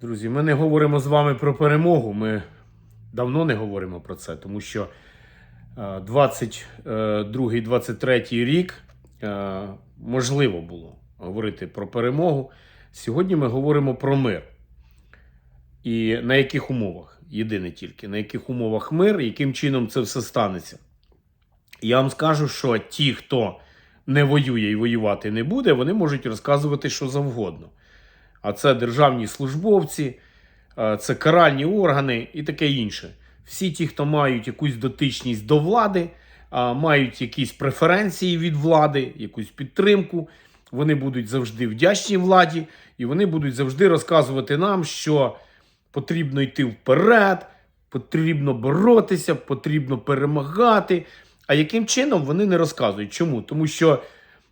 Друзі, ми не говоримо з вами про перемогу. Ми давно не говоримо про це, тому що 22-23 рік е, можливо було говорити про перемогу. Сьогодні ми говоримо про мир. І на яких умовах? Єдине тільки, на яких умовах мир, яким чином це все станеться. Я вам скажу, що ті, хто не воює і воювати не буде, вони можуть розказувати що завгодно. А це державні службовці, е, це каральні органи і таке інше. Всі ті, хто мають якусь дотичність до влади, мають якісь преференції від влади, якусь підтримку, вони будуть завжди вдячні владі, і вони будуть завжди розказувати нам, що потрібно йти вперед, потрібно боротися, потрібно перемагати. А яким чином вони не розказують? Чому? Тому що е,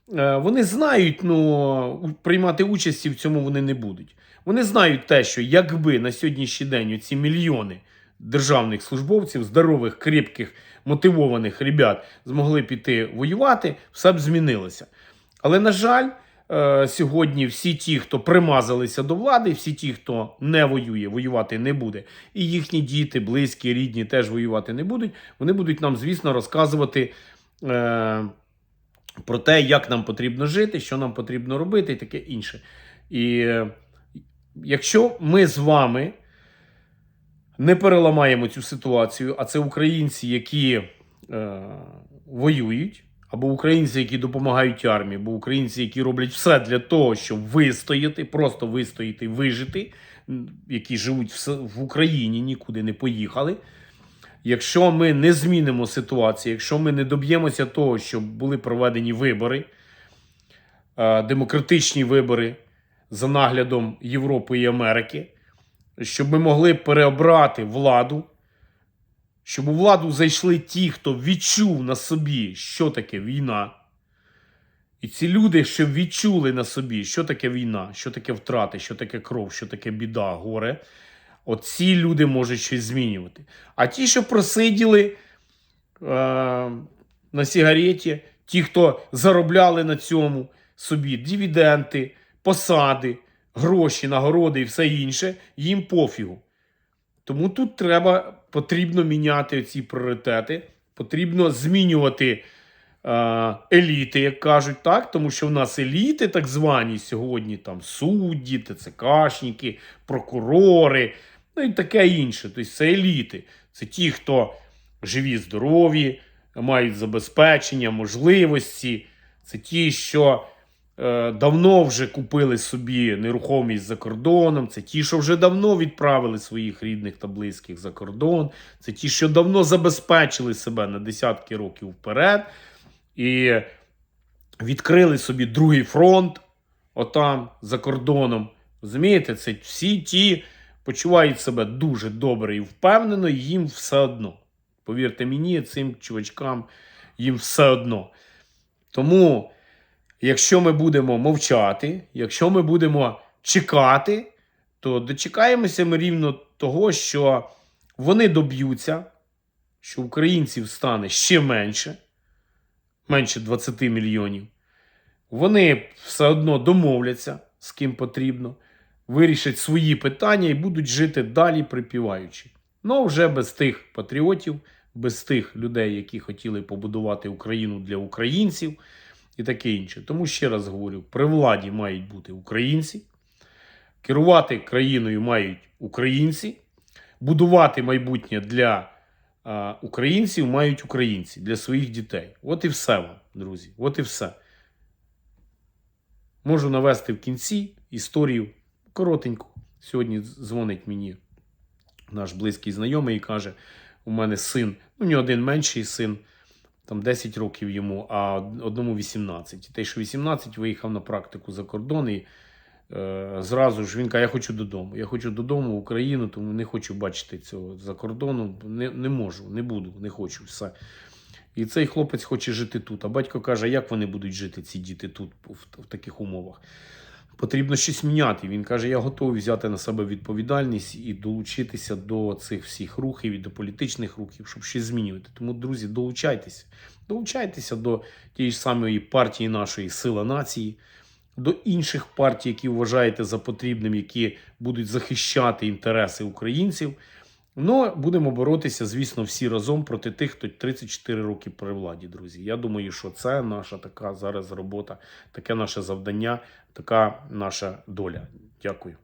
вони знають, ну приймати участі в цьому вони не будуть. Вони знають те, що якби на сьогоднішній день ці мільйони державних службовців, здорових, кріпких, мотивованих ребят змогли піти воювати, все б змінилося. Але, на жаль, е, сьогодні всі ті, хто примазалися до влади, всі ті, хто не воює, воювати не буде, і їхні діти, близькі, рідні теж воювати не будуть. Вони будуть нам, звісно, розказувати е, про те, як нам потрібно жити, що нам потрібно робити, і таке інше. І якщо ми з вами не переламаємо цю ситуацію, а це українці, які е, воюють, або українці, які допомагають армії, або українці, які роблять все для того, щоб вистояти, просто вистояти, вижити, які живуть в Україні, нікуди не поїхали. Якщо ми не змінимо ситуацію, якщо ми не доб'ємося того, щоб були проведені вибори, е, демократичні вибори за наглядом Європи і Америки, щоб ми могли переобрати владу, щоб у владу зайшли ті, хто відчув на собі, що таке війна. І ці люди, що відчули на собі, що таке війна, що таке втрати, що таке кров, що таке біда, горе. Оці люди можуть щось змінювати. А ті, що просиділи е, на сигареті, ті, хто заробляли на цьому собі дивіденти, посади, гроші, нагороди і все інше, їм пофігу. Тому тут треба, потрібно міняти ці пріоритети, потрібно змінювати е, еліти, як кажуть, так? Тому що в нас еліти, так звані сьогодні, там судді, ТЦКшники, прокурори, ну і таке інше. Тобто це еліти. Це ті, хто живі, здорові, мають забезпечення, можливості. Це ті, що е, давно вже купили собі нерухомість за кордоном. Це ті, що вже давно відправили своїх рідних та близьких за кордон. Це ті, що давно забезпечили себе на десятки років вперед і відкрили собі другий фронт, отам за кордоном. Розумієте, це всі ті почувають себе дуже добре і впевнено, їм все одно. Повірте мені, цим чувачкам їм все одно. Тому, якщо ми будемо мовчати, якщо ми будемо чекати, то дочекаємося ми рівно того, що вони доб'ються, що українців стане ще менше, менше 20 мільйонів. Вони все одно домовляться з ким потрібно, вирішать свої питання і будуть жити далі припіваючи. Ну, вже без тих патріотів, без тих людей, які хотіли побудувати Україну для українців і таке інше. Тому ще раз говорю: при владі мають бути українці, керувати країною мають українці, будувати майбутнє для а, українців мають українці для своїх дітей. От і все вам, друзі. От і все. Можу навести в кінці історію коротеньку. Сьогодні дзвонить мені наш близький знайомий і каже: у мене син, ну, нього один менший син, там 10 років йому, а одному 18. І що 18, виїхав на практику за кордон і е, зразу ж він каже, я хочу додому. Я хочу додому в Україну, тому не хочу бачити цього за кордону. Не, не можу, не буду, не хочу. Все. І цей хлопець хоче жити тут. А батько каже, як вони будуть жити, ці діти тут в, в таких умовах? Потрібно щось міняти. Він каже: я готовий взяти на себе відповідальність і долучитися до цих всіх рухів і до політичних рухів, щоб щось змінювати. Тому, друзі, долучайтеся. Долучайтеся до тієї ж самої партії нашої сила нації. до інших партій, які вважаєте за потрібним, які будуть захищати інтереси українців. Ну, будемо боротися, звісно, всі разом проти тих, хто 34 роки при владі, друзі. Я думаю, що це наша така зараз робота, таке наше завдання, така наша доля. Дякую.